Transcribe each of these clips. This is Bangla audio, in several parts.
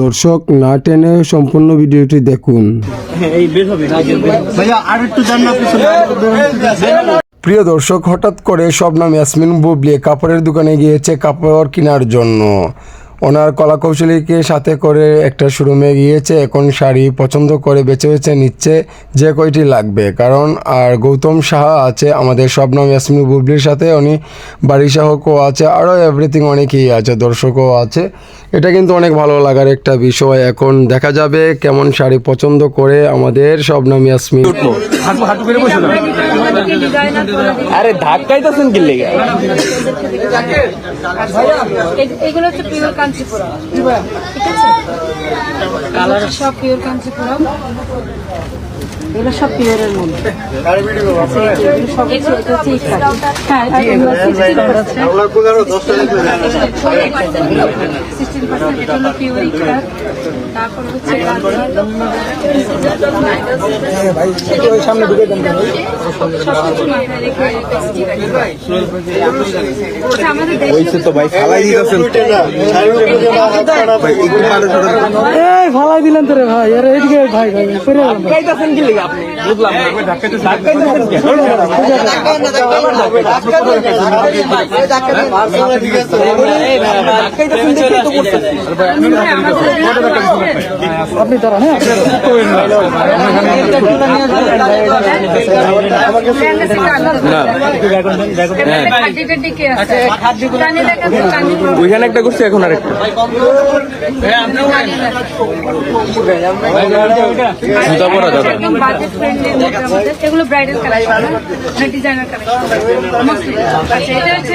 দর্শক, না টেনে সম্পূর্ণ ভিডিওটি দেখুন। প্রিয় দর্শক, হঠাৎ করে সব নাম ইয়াসমিন বুবলি কাপড়ের দোকানে গিয়েছে কাপড় কেনার জন্য। ওনার কলা কৌশলীকে সাথে করে একটা শোরুমে গিয়েছে এখন শাড়ি পছন্দ করে বেছে বেছে নিচ্ছে যে কয়টি লাগবে। কারণ আর গৌতম সাহা আছে আমাদের শবনাম ইয়াসমিন বুবলির সাথে উনি বাড়ি সাহকও আছে আরও এভরিথিং অনেকেই আছে দর্শকও আছে। এটা কিন্তু অনেক ভালো লাগার একটা বিষয়। এখন দেখা যাবে কেমন শাড়ি পছন্দ করে আমাদের শবনাম ইয়াসমিন। আরে ধাক্কাইতেছেন কি লেগে? এগুলো হচ্ছে পিওর কাঞ্চিপুরম ঠিক আছে? সব পিওর কাঞ্চিপুরম এগুলো সব পিওরের মধ্যে। এগুলো সব হচ্ছে এটা হচ্ছে ইফতার। হ্যাঁ এগুলো 16% আমরা কোথাও দশটা লাগবে না 16% এটা হলো পিওর ইফতার। আমাদের দেশে তো ভাই ফালাই এই ভালাই দিলেন তো রে ভাই আরে এদিকে ভাই ভাই করে তো আপনি হ্যাঁ ওইখানে একটা করছে, এখন আরেকটা জুতা পরা যাবে না। একদম বাজেট ফ্রেন্ডলি এগুলো ব্রাইডাল কালেকশন ডিজাইনার কালেকশন আচ্ছা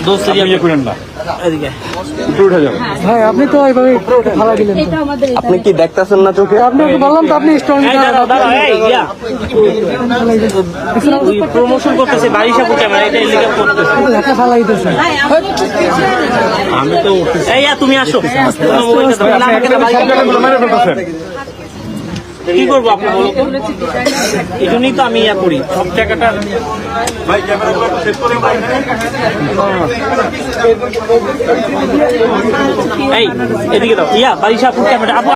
আচ্ছা, ভাই আপনি তো এইভাবে দিলেন আপনি কি দেখতেছেন না চোখে আপনি বললাম তো আপনি স্ট্রং প্রমোশন করতেছে ক্যামেরা এটা করতেছে এই তুমি আসো তোমার মোবাইলটা দাও। না, আমাকে দাও, বারিশা কি করব আপনি বলুন এই জন্যই তো আমি ইয়া করি সব জায়গাটা। এই এদিকে দাও। ইয়া বারিশা ক্যামেরা।